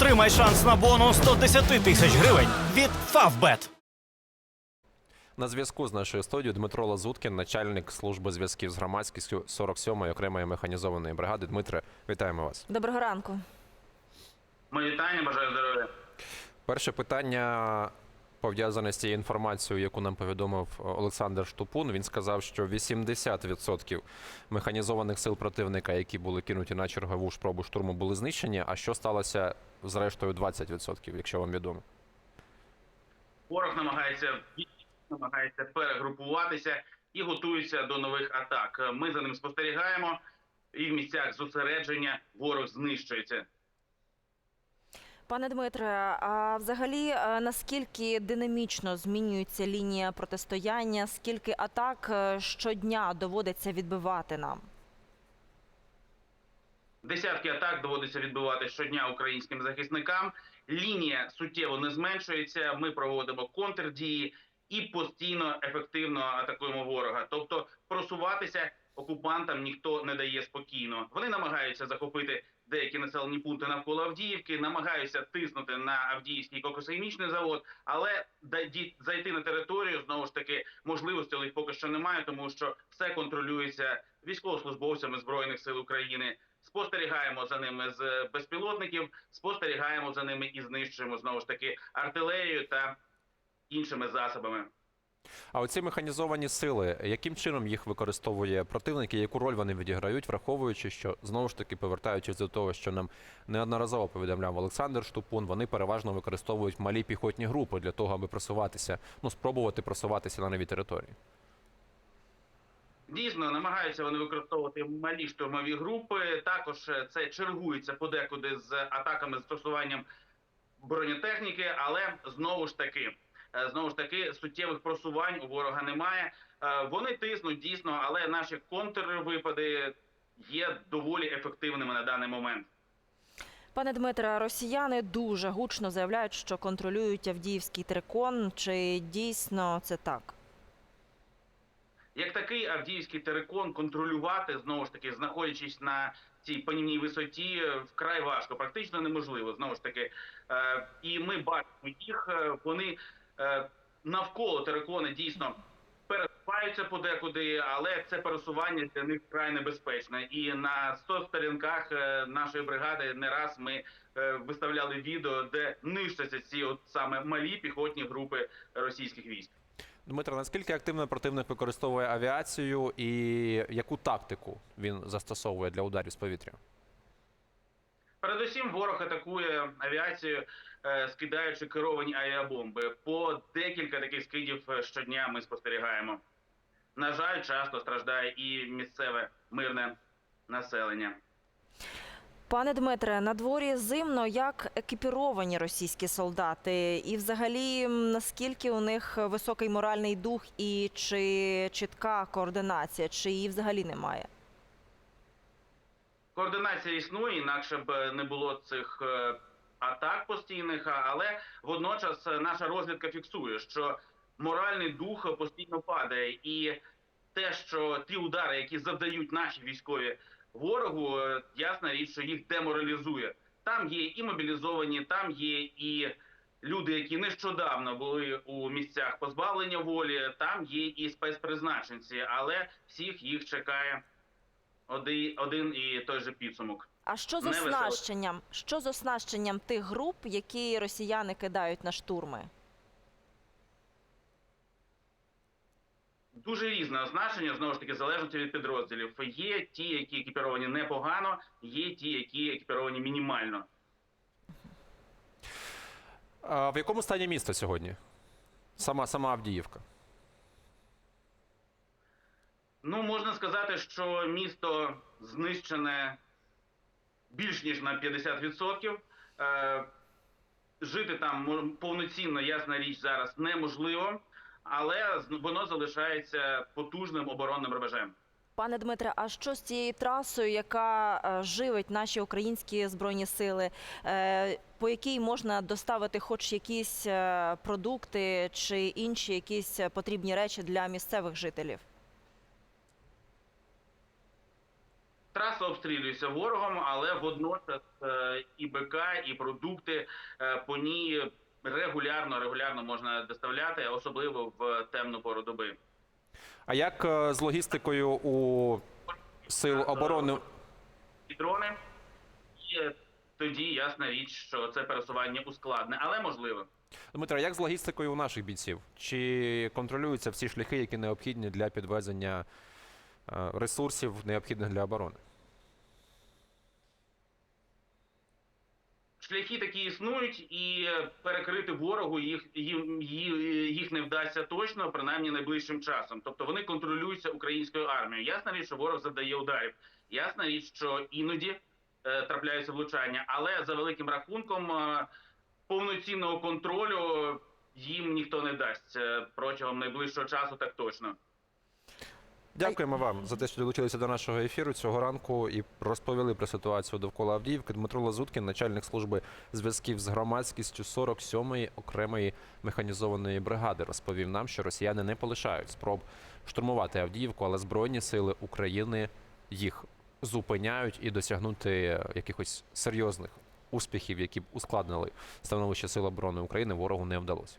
Отримай шанс на бонус 110 тисяч гривень від Favbet. На зв'язку з нашою студією Дмитро Лазуткін, начальник служби зв'язків з громадськістю 47-ї окремої механізованої бригади. Дмитре, вітаємо вас. Доброго ранку. Ми вітання, бажаю здоров'я. Перше питання пов'язане з цією інформацією, яку нам повідомив е, Олександр Штупун. Він сказав, що 80% механізованих сил противника, які були кинуті на чергову спробу штурму, були знищені. А що сталося з рештою 20%, якщо вам відомо? Ворог намагається намагається перегрупуватися і готується до нових атак. Ми за ним спостерігаємо, і в місцях зосередження ворог знищується. Пане Дмитре, а взагалі е, наскільки динамічно змінюється лінія протистояння? Скільки атак е, щодня доводиться відбивати нам? Десятки атак доводиться відбивати щодня українським захисникам. Лінія суттєво не зменшується. Ми проводимо контрдії і постійно ефективно атакуємо ворога. Тобто просуватися окупантам ніхто не дає спокійно. Вони намагаються захопити деякі населені пункти навколо Авдіївки, намагаються тиснути на Авдіївський кокосхімічний завод, але зайти на територію знову ж таки можливості у них поки що немає, тому що все контролюється військовослужбовцями збройних сил України. Спостерігаємо за ними з безпілотників, спостерігаємо за ними і знищуємо знову ж таки артилерію та іншими засобами. А оці механізовані сили, яким чином їх використовує противник і яку роль вони відіграють, враховуючи, що знову ж таки повертаючись до того, що нам неодноразово повідомляв Олександр Штупун, вони переважно використовують малі піхотні групи для того, аби просуватися, ну спробувати просуватися на нові території. Дійсно, намагаються вони використовувати малі штурмові групи. Також е, це чергується подекуди з атаками з застосуванням бронетехніки, але знову ж таки, знову ж таки, суттєвих просувань у ворога немає. Е, Вони тиснуть дійсно, але наші контрвипади є доволі ефективними на даний момент. Пане Дмитре, росіяни дуже гучно заявляють, що контролюють Авдіївський трикон. Чи дійсно це так? Як такий Авдіївський терикон контролювати знову ж таки, знаходячись на цій панівній висоті, е, вкрай важко, практично неможливо. Знову ж таки, Е, і ми бачимо їх. е, Вони е, навколо терикони дійсно пересуваються подекуди, але це пересування для них вкрай небезпечне. І на 100 сторінках е, нашої бригади не раз ми е, виставляли відео, де нищаться ці от саме малі піхотні групи російських військ. Дмитро, наскільки активно противник використовує авіацію і яку тактику він застосовує для ударів з повітря? Передусім, ворог атакує авіацію, е, скидаючи керовані авіабомби. По декілька таких скидів е, щодня ми спостерігаємо. На жаль, часто страждає і місцеве мирне населення. Пане Дмитре, на дворі зимно, як екіпіровані російські солдати, і взагалі наскільки у них високий моральний дух і чи чітка координація, чи її взагалі немає? Координація існує, інакше б е, не було цих е, атак постійних, але водночас е, наша розвідка фіксує, що моральний дух постійно падає, і те, що ті удари, які завдають наші військові ворогу, ясна річ, що їх деморалізує. Там є і мобілізовані, там є і люди, які нещодавно були у місцях позбавлення волі, там є і спецпризначенці, але всіх їх чекає один, один і той же підсумок. А що з оснащенням? Що з оснащенням тих груп, які росіяни кидають на штурми? Дуже різне оснащення, знову ж таки, залежно від підрозділів. Є ті, які екіпіровані непогано, є ті, які екіпіровані мінімально. А в якому стані місто сьогодні? Сама сама Авдіївка. Ну, можна сказати, що місто знищене більш ніж на 50%. Е, жити там повноцінно, ясна річ, зараз неможливо, але воно залишається потужним оборонним рубежем. Пане Дмитре, а що з цією трасою, яка е, живить наші українські збройні сили, е, по якій можна доставити хоч якісь продукти чи інші якісь потрібні речі для місцевих жителів? Траса обстрілюється ворогом, але водночас е, і БК, і продукти е, по ній регулярно регулярно можна доставляти, особливо в темну пору доби. А як е, з логістикою у сил оборони? І дрони і тоді ясна річ, що це пересування ускладне, але можливо. Дмитро, як з логістикою у наших бійців? Чи контролюються всі шляхи, які необхідні для підвезення ресурсів, необхідних для оборони? Шляхи такі існують, і перекрити ворогу їх, їм- їх не вдасться точно, принаймні найближчим часом. Тобто вони контролюються українською армією. Ясна річ, що ворог завдає ударів. Ясна річ, що іноді е, трапляються влучання, але за великим рахунком е, повноцінного контролю їм ніхто не дасть е, протягом найближчого часу, так точно. Дякуємо вам за те, що долучилися до нашого ефіру цього ранку і розповіли про ситуацію довкола Авдіївки. Дмитро Лазуткін, начальник служби зв'язків з громадськістю 47-ї окремої механізованої бригади, розповів нам, що росіяни не полишають спроб штурмувати Авдіївку, але збройні сили України їх зупиняють і досягнути якихось серйозних успіхів, які б ускладнили становище Сил оборони України, ворогу не вдалося.